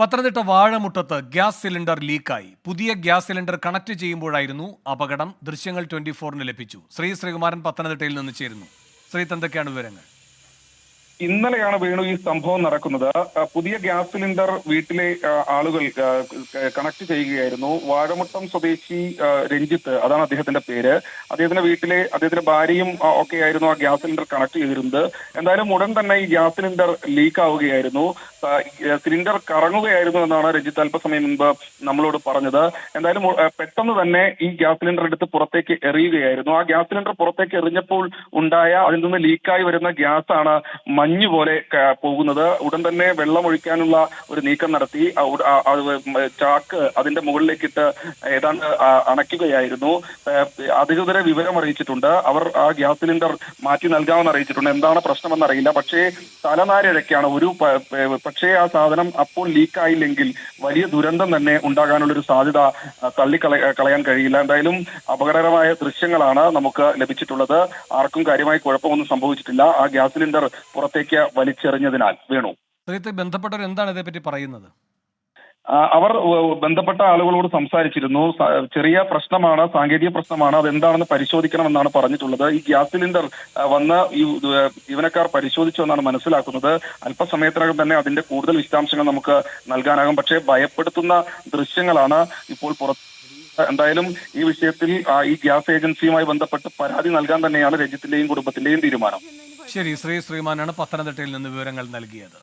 പത്തനംതിട്ട വാഴമുട്ടത്ത് gas cylinder ലീക്കായി. പുതിയ ഗ്യാസ് സിലിണ്ടർ കണക്ട് ചെയ്യുമ്പോഴായിരുന്നു അപകടം. ദൃശ്യങ്ങൾ ട്വന്റി ഫോറിന് ലഭിച്ചു. ശ്രീ ശ്രീകുമാരൻ പത്തനംതിട്ടയിൽ നിന്ന് ചേരുന്നു. ശ്രീ എന്തൊക്കെയാണ് വിവരങ്ങൾ? ഇന്നലെയാണ് വേണു ഈ സംഭവം നടക്കുന്നത്. പുതിയ ഗ്യാസ് സിലിണ്ടർ വീട്ടിലെ ആളുകൾ കണക്ട് ചെയ്യുകയായിരുന്നു. വാഴമുട്ടം സ്വദേശി രഞ്ജിത്ത് അതാണ് അദ്ദേഹത്തിന്റെ പേര്. അദ്ദേഹത്തിന്റെ വീട്ടിലെ അദ്ദേഹത്തിന്റെ ഭാര്യയും ഒക്കെ ആയിരുന്നു ആ ഗ്യാസ് സിലിണ്ടർ കണക്ട് ചെയ്തിരുന്നത്. എന്തായാലും ഉടൻ തന്നെ ഈ ഗ്യാസ് സിലിണ്ടർ ലീക്ക് ആവുകയായിരുന്നു സിലിണ്ടർ കറങ്ങുകയായിരുന്നു എന്നാണ് രഞ്ജിത്ത് അല്പസമയം മുൻപ് നമ്മളോട് പറഞ്ഞത്. എന്തായാലും പെട്ടെന്ന് തന്നെ ഈ ഗ്യാസ് സിലിണ്ടർ എടുത്ത് പുറത്തേക്ക് എറിയുകയായിരുന്നു. ആ ഗ്യാസ് സിലിണ്ടർ പുറത്തേക്ക് എറിഞ്ഞപ്പോൾ ഉണ്ടായ അതിൽ നിന്ന് ലീക്കായി വരുന്ന ഗ്യാസ് ആണ് മഞ്ഞ് പോലെ പോകുന്നത്. ഉടൻ തന്നെ വെള്ളം ഒഴിക്കാനുള്ള ഒരു നീക്കം നടത്തി. ചാക്ക് അതിന്റെ മുകളിലേക്കിട്ട് ഏതാണ്ട് അണയ്ക്കുകയായിരുന്നു. അധികൃതരെ വിവരം അറിയിച്ചിട്ടുണ്ട്. അവർ ആ ഗ്യാസ് സിലിണ്ടർ മാറ്റി നൽകാമെന്ന് അറിയിച്ചിട്ടുണ്ട്. എന്താണ് പ്രശ്നമെന്ന് അറിയില്ല പക്ഷേ തലനാരിഴയ്ക്കാണ് ഒരു പക്ഷേ ആ സാധനം അപ്പോൾ ലീക്കായില്ലെങ്കിൽ വലിയ ദുരന്തം തന്നെ ഉണ്ടാകാനുള്ള ഒരു സാധ്യത തള്ളിക്കള കളയാൻ കഴിയില്ല. എന്തായാലും അപകടകരമായ ദൃശ്യങ്ങളാണ് നമുക്ക് ലഭിച്ചിട്ടുള്ളത്. ആർക്കും കാര്യമായി കുഴപ്പമൊന്നും സംഭവിച്ചിട്ടില്ല. ആ ഗ്യാസ് സിലിണ്ടർ പുറത്തേക്ക് വലിച്ചെറിഞ്ഞതിനാൽ. വേണു. ബന്ധപ്പെട്ടവർ എന്താണ് ഇതേപ്പറ്റി പറയുന്നത്? അവർ ബന്ധപ്പെട്ട ആളുകളോട് സംസാരിച്ചിരുന്നു. ചെറിയ പ്രശ്നമാണ് സാങ്കേതിക പ്രശ്നമാണ് അതെന്താണെന്ന് പരിശോധിക്കണമെന്നാണ് പറഞ്ഞിട്ടുള്ളത്. ഈ ഗ്യാസ് സിലിണ്ടർ വന്ന ഈ ജീവനക്കാർ പരിശോധിച്ചു എന്നാണ് മനസ്സിലാക്കുന്നത്. അല്പസമയത്തിനകം തന്നെ അതിന്റെ കൂടുതൽ വിശദാംശങ്ങൾ നമുക്ക് നൽകാനാകും. പക്ഷേ ഭയപ്പെടുത്തുന്ന ദൃശ്യങ്ങളാണ് ഇപ്പോൾ പുറത്ത് എന്തായാലും ഈ വിഷയത്തിൽ ഈ ഗ്യാസ് ഏജൻസിയുമായി ബന്ധപ്പെട്ട് പരാതി നൽകാൻ തന്നെയാണ് രഞ്ജിത്തിന്റെയും കുടുംബത്തിന്റെയും തീരുമാനം. ശരി ശ്രീ ശ്രീമാനാണ് പത്തനംതിട്ടയിൽ നിന്ന് വിവരങ്ങൾ നൽകിയത്.